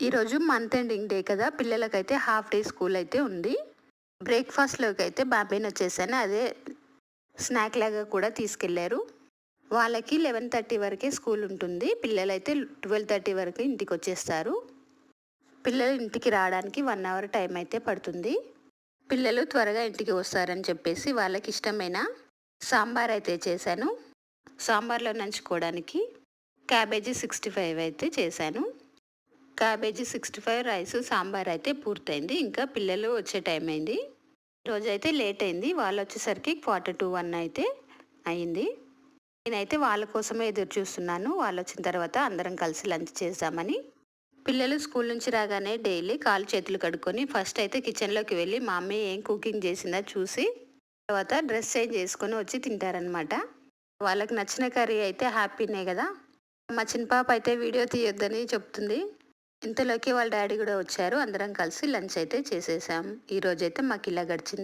ఈరోజు month ending day కదా. పిల్లలకైతే హాఫ్ డే స్కూల్ అయితే ఉంది. బ్రేక్ఫాస్ట్లోకి అయితే బాంబే వచ్చేసాను. అదే స్నాక్ లాగా కూడా తీసుకెళ్ళారు. వాళ్ళకి లెవెన్ థర్టీ వరకే స్కూల్ ఉంటుంది. పిల్లలైతే ట్వెల్వ్ థర్టీ వరకు ఇంటికి వచ్చేస్తారు. పిల్లలు ఇంటికి రావడానికి వన్ అవర్ టైం అయితే పడుతుంది. పిల్లలు త్వరగా ఇంటికి వస్తారని చెప్పేసి వాళ్ళకి ఇష్టమైన సాంబార్ అయితే చేశాను. సాంబార్లో నంచుకోవడానికి క్యాబేజీ సిక్స్టీ ఫైవ్ అయితే చేశాను. Cabbage sixty five rice sambar అయితే పూర్తయింది. ఇంకా పిల్లలు వచ్చే టైం అయింది. రోజైతే లేట్ అయింది. వాళ్ళు వచ్చేసరికి క్వార్టర్ టు వన్ అయితే అయింది. నేనైతే వాళ్ళ కోసమే ఎదురు చూస్తున్నాను. వాళ్ళు వచ్చిన తర్వాత అందరం కలిసి లంచ్ చేద్దామని. పిల్లలు స్కూల్ నుంచి రాగానే డైలీ కాలు చేతులు కడుక్కొని ఫస్ట్ అయితే కిచెన్లోకి వెళ్ళి మా అమ్మ ఏం కుకింగ్ చేసిందో చూసి తర్వాత డ్రెస్ చేంజ్ చేసుకొని వచ్చి తింటారనమాట వాళ్ళకి నచ్చిన కర్రీ అయితే హ్యాపీనే కదా. మా చిన్న పాప అయితే వీడియో తీయొద్దని చెప్తుంది. ఇంతలోకి వాళ్ళ డాడీ కూడా వచ్చారు. అందరం కలిసి లంచ్ అయితే చేసేసాం. ఈ రోజైతే మాకు ఇలా గడిచింది.